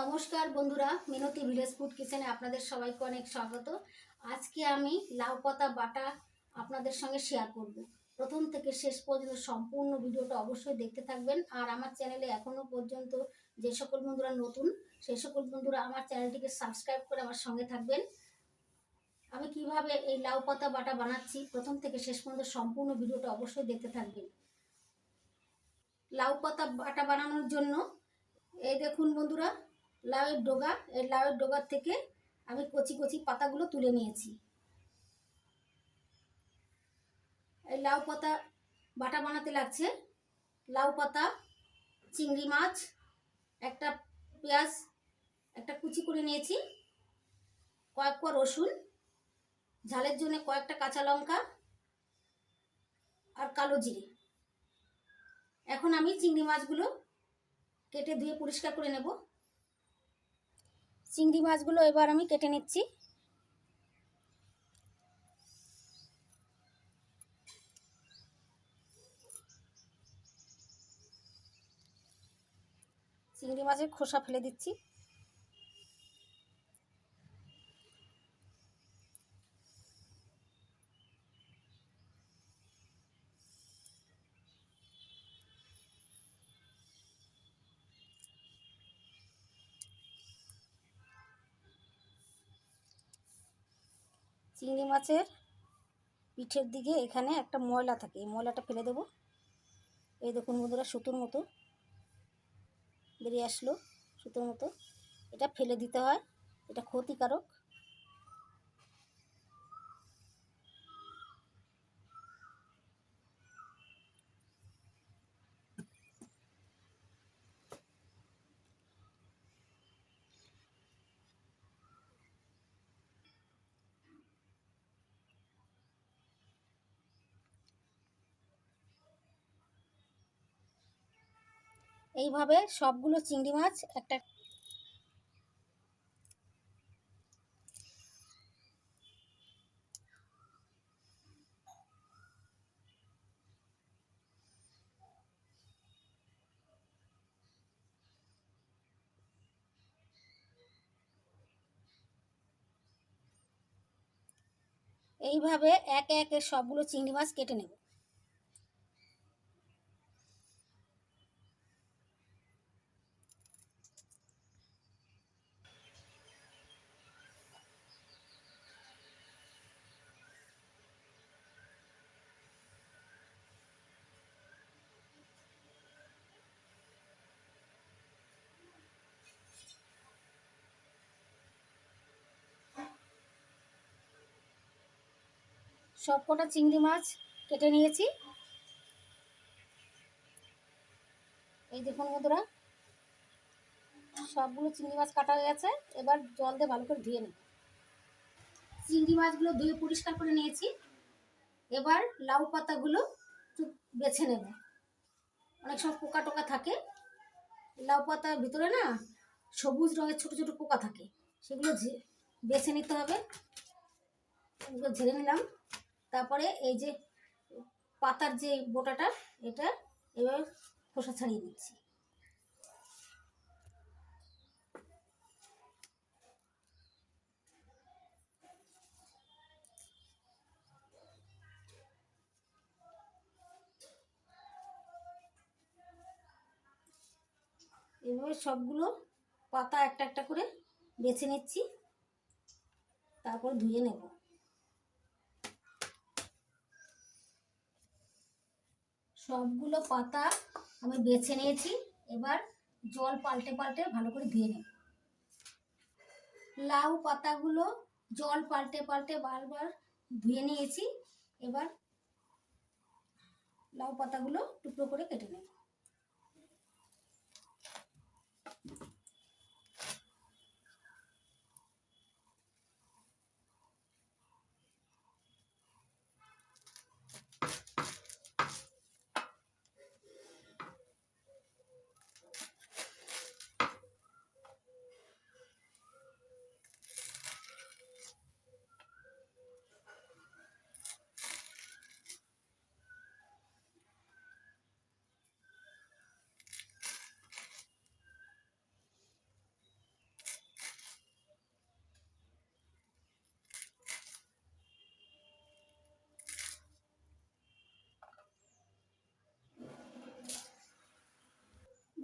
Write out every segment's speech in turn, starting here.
নমস্কার বন্ধুরা, মিনতি village food কিচেনে আপনাদের সবাইকে অনেক স্বাগত। আজকে আমি লাউ পাতা বাটা আপনাদের সঙ্গে শেয়ার করব। প্রথম থেকে শেষ পর্যন্ত সম্পূর্ণ ভিডিওটা অবশ্যই দেখতে থাকবেন। আর আমার চ্যানেলে এখনও পর্যন্ত যে সকল বন্ধুরা নতুন সেই সকল বন্ধুরা আমার চ্যানেলটিকে সাবস্ক্রাইব করে আমার সঙ্গে থাকবেন। আমি কীভাবে এই লাউ পাতা বাটা বানাচ্ছি, প্রথম থেকে শেষ পর্যন্ত সম্পূর্ণ ভিডিওটা অবশ্যই দেখতে থাকবেন। লাউ পাতা বাটা বানানোর জন্য, এই দেখুন বন্ধুরা লাউয়ের ডোগা এই লাউয়ের ডগার থেকে আমি কচি কচি পাতাগুলো তুলে নিয়েছি। এই লাউ পাতা বাটা বানাতে লাগছে। লাউ পাতা, চিংড়ি মাছ, একটা পেঁয়াজ, একটা কুচি করে নিয়েছি, কয়েক কোয়া রসুন, ঝালের জন্য কয়েকটা কাঁচা লঙ্কা আর কালো জিরে। এখন আমি চিংড়ি মাছগুলো কেটে ধুয়ে পরিষ্কার করে নেব। চিংড়ি মাছগুলো এবার আমি কেটে নিচ্ছি। চিংড়ি মাছের খোসা ফেলে দিচ্ছি। চিংড়ি মাছের পিঠের দিকে এখানে একটা ময়লা থাকে। এই ময়লাটা ফেলে দেবো। এই দেখুন বন্ধুরা, সুতোর মতো বেরিয়ে আসলো সুতোর মতো। এটা ফেলে দিতে হয়। এটা ক্ষতিকারক। এইভাবে সবগুলো চিংড়ি মাছ একটা এইভাবে একে একে সবগুলো চিংড়ি মাছ কেটে নেব। সব কটা চিংড়ি মাছ কেটে নিয়েছি। এই দেখুন বন্ধুরা, সবগুলো চিংড়ি মাছ কাটা হয়ে গেছে। এবার জল দিয়ে ভালো করে ধুয়ে নেব। চিংড়ি মাছগুলো ধুয়ে পরিষ্কার করে নিয়েছি। এবার লাউ পাতাগুলো বেছে নেব। অনেক সময় পোকা টোকা থাকে। লাউ পাতার ভিতরে না সবুজ রঙের ছোট ছোট পোকা থাকে। সেগুলো বেছে নিতে হবে। ঝেড়ে নিলাম। তারপরে এই যে পাতার যে বোটাটা, এটা এবার খোসা ছাড়িয়ে দিচ্ছি। এভাবে সবগুলো পাতা একটা একটা করে বেছে নিচ্ছি। তারপর ধুয়ে নেব। সবগুলো পাতা আমি বেছে নিয়েছি। এবার জল পাল্টে পাল্টে ভালো করে ধুয়ে নেব। লাউ পাতাগুলো জল পাল্টে পাল্টে বারবার ধুয়ে নিয়েছি। এবার লাউ পাতাগুলো টুকরো করে কেটে নেব।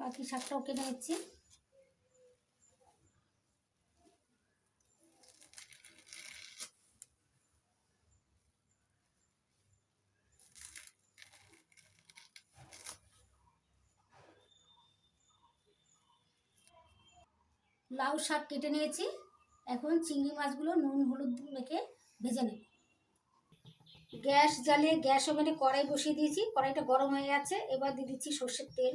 বাকি শাকটাও কেটে নিচ্ছি। লাউ শাক কেটে নিয়েছি। এখন চিংড়ি মাছগুলো নুন, হলুদ মেখে ভেজে নেব। গ্যাস জ্বালিয়ে, গ্যাস ওভেনে কড়াই বসিয়ে দিয়েছি। কড়াইটা গরম হয়ে গেছে। এবার দিয়ে দিচ্ছি সর্ষের তেল।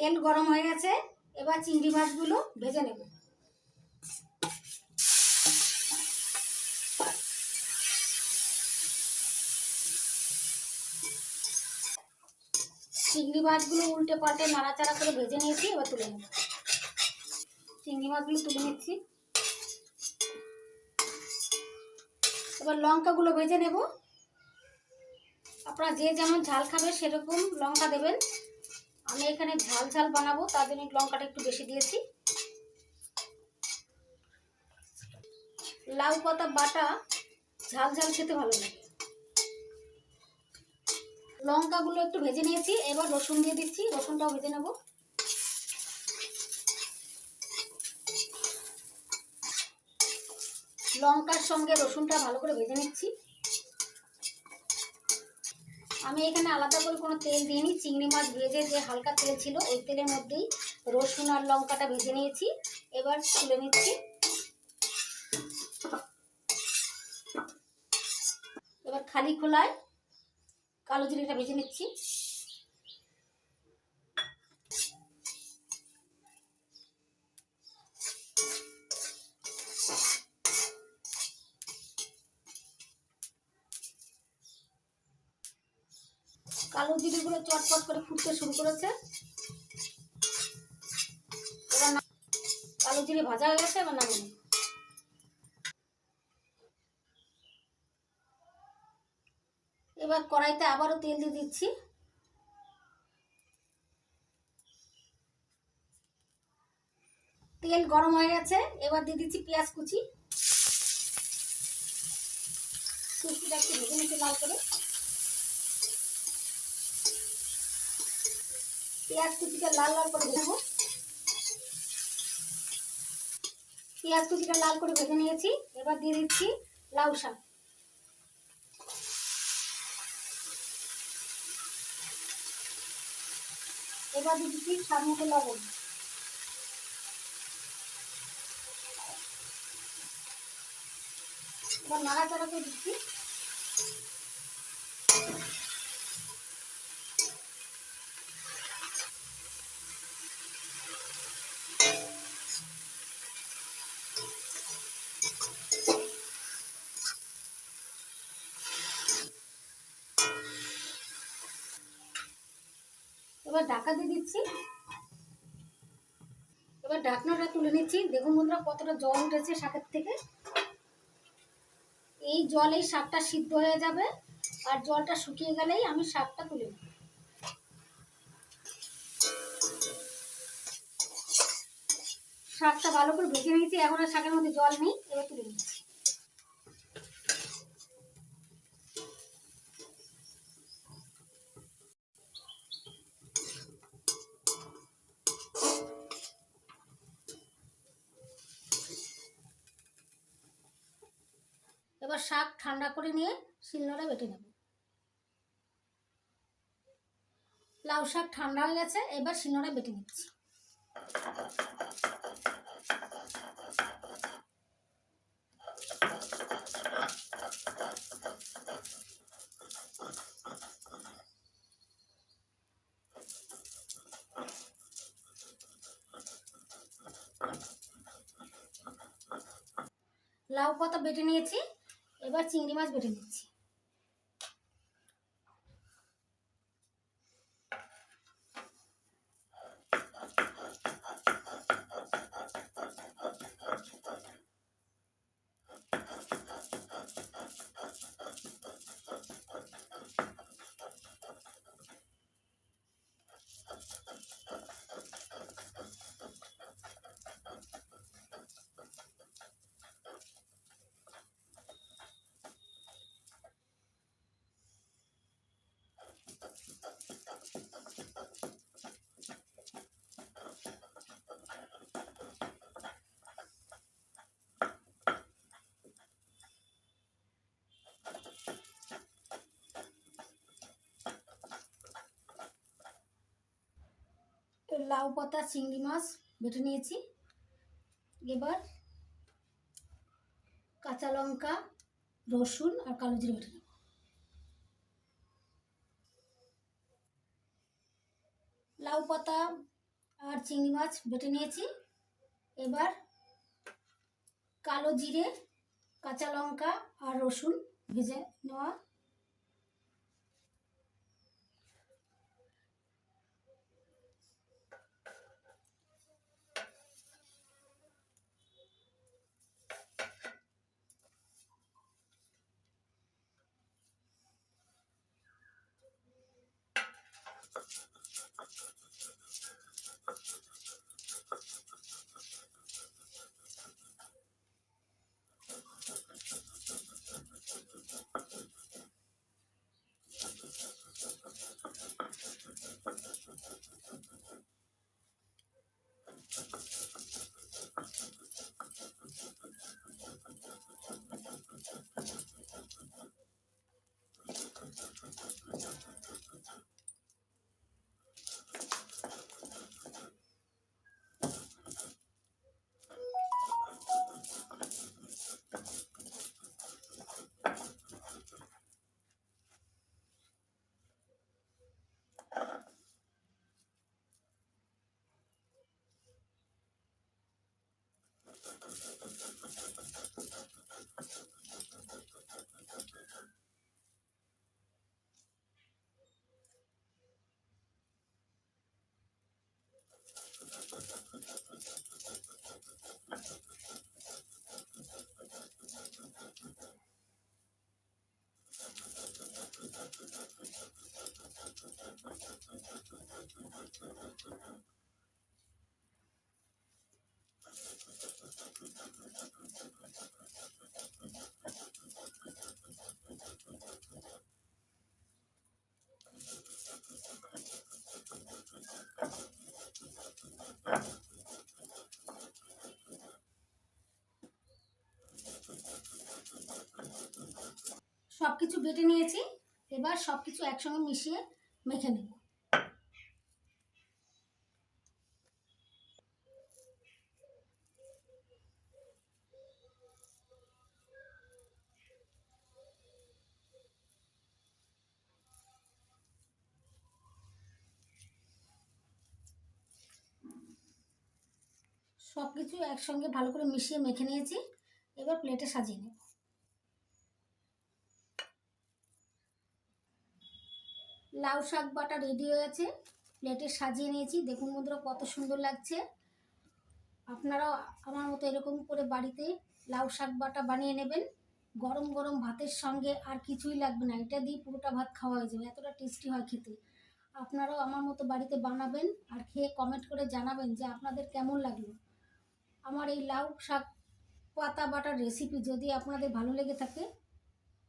তেল গরম হয়ে গেছে, এবার চিংড়ি মাছগুলো ভেজে নেব। চিংড়ি মাছগুলো উল্টে পাল্টে নাড়াচাড়া করে ভেজে নিয়েছি, এবার তুলে নেব। চিংড়ি মাছগুলো তুলে নিচ্ছি। এবার লঙ্কাগুলো ভেজে নেব। আপনারা যে যেমন ঝাল খাবে সেরকম লঙ্কা দেবেন। আমি এখানে ঝাল ঝাল বানাবো, তার জন্য লঙ্কাটা একটু বেশি দিয়েছি। লাউ পাতা, বাটা ঝাল ঝাল খেতে ভালো লাগে। লঙ্কাগুলো একটু ভেজে নিয়েছি, এবার রসুন দিয়ে দিচ্ছি, রসুনটাও ভেজে নেব। লঙ্কার সঙ্গে রসুনটা ভালো করে ভেজে নিচ্ছি। আমি এখানে আলাদা করে কোনো তেল দিইনি, চিংড়ি মাছ ভেজে যে হালকা তেল ছিল, ওই তেলের মধ্যেই রসুন আর লঙ্কাটা ভেজে নিয়েছি। এবার তুলে নিচ্ছি। এবার খালি খোলায় কালো জিরিটা ভেজে নিচ্ছি। কালো জিরেগুলো চটপট করে ফুটতে শুরু করেছে। এবার কালো জিরে ভাজা হয়ে গেছে, এবার নামিয়ে। এবার কড়াইতে আবারও তেল দিয়ে দিচ্ছি। তেল গরম হয়ে গেছে, এবার দিয়ে দিচ্ছি পেঁয়াজ কুচি। কুচিটা একটু ভেজে নিতে লাল করে। পেঁয়াজ কুচিটা লাল লাল করে ভেজে পেঁয়াজ কুচিটা লাল করে ভেজে নিয়েছি। এবার দিয়ে দিচ্ছি লাউ শাক। এবার দিয়ে দিচ্ছি স্বাদ মতো লবণ। এবার নাড়াচাড়া করে দিচ্ছি। এবার ঢাকা দিয়ে দিচ্ছি। এবার ঢাকনাটা তুলে নিচ্ছি। দেখুন বন্ধুরা, কতটা জল উঠেছে শাকের থেকে। এই জলেই শাকটা সিদ্ধ হয়ে যাবে। আর জলটা শুকিয়ে গেলেই আমি শাকটা তুলে নেব। শাকটা ভালো করে ভেজে নিয়েছি। এখন আর শাকের মধ্যে জল নেই। এবার তুলে নিচ্ছি। করে নিয়ে শিলনোড়া বেটে নেব। লাউ শাক ঠান্ডা হয়ে গেছে, এবার শিলনোড়া বেটে নিচ্ছি। লাউ পাতা বেটে নিয়েছি এবার চিংড়ি মাছ বেটে নিচ্ছি। লাউ, পাতা, চিংড়ি মাছ বেটে নিয়েছি। এবার কাঁচা লঙ্কা, রসুন আর কালো জিরে বেটে নেব। লাউ, পাতা আর চিংড়ি মাছ বেটে নিয়েছি। এবার কালো জিরে, কাঁচা লঙ্কা আর রসুন ভেজে নেওয়া কিছু বেটে নিয়েছি, এবার সব কিছু একসঙ্গে মিশিয়ে মেখে নেব। সব কিছু একসঙ্গে ভালো করে মিশিয়ে মেখে নিয়েছি, এবার প্লেটে সাজিয়ে নেব। লাউ শাক বাটা রেডি হয়ে আছে প্লেটে সাজিয়ে নিয়েছি। দেখুন বন্ধুরা, কত সুন্দর লাগছে। আপনারাও আমার মতো এরকম করে বাড়িতে লাউ শাক বাটা বানিয়ে নেবেন। গরম গরম ভাতের সঙ্গে আর কিছুই লাগবে না। এটা দিয়ে পুরোটা ভাত খাওয়া হয়ে যাবে। এতটা টেস্টি হয় খেতে। আপনারাও আমার মতো বাড়িতে বানাবেন আর খেয়ে কমেন্ট করে জানাবেন যে আপনাদের কেমন লাগল। আমার এই লাউ শাক পাতা বাটার রেসিপি যদি আপনাদের ভালো লেগে থাকে